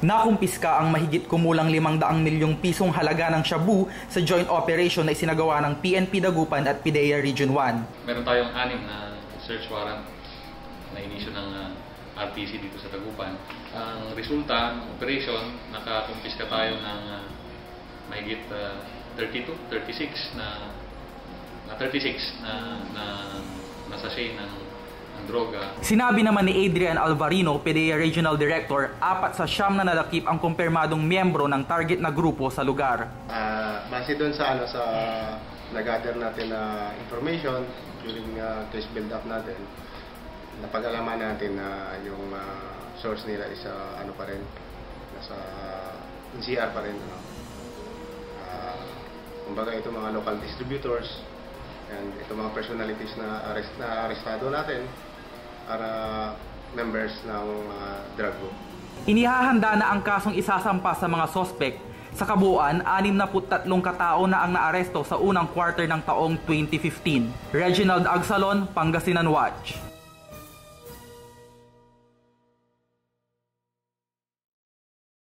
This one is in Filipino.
Nakumpiska ang mahigit kumulang 500 milyong pisong halaga ng shabu sa joint operation na isinagawa ng PNP Dagupan at PIDEA Region 1. Meron tayong anim na search warrant na inisyo ng uh, RTC dito sa Dagupan. Ang resulta ng operation, nakakumpiska tayo ng uh, mahigit uh, 32, 36 na, na 36 na, na, na sachet ng droga. Sinabi naman ni Adrian Alvarino, PDEA Regional Director, apat sa siyam na nadakip ang kumpirmadong miyembro ng target na grupo sa lugar. Uh, base doon sa ano sa nag-gather natin na information during uh, case build-up natin, napag-alaman natin na yung uh, source nila is uh, ano pa rin, nasa NCR pa rin. Ano. Uh, kumbaga ito mga local distributors, And ito mga personalities na arrest na arestado natin para members ng mga drug group. Inihahanda na ang kasong isasampa sa mga sospek sa kabuuan, 63 katao na ang naaresto sa unang quarter ng taong 2015. Reginald Agsalon, Pangasinan Watch.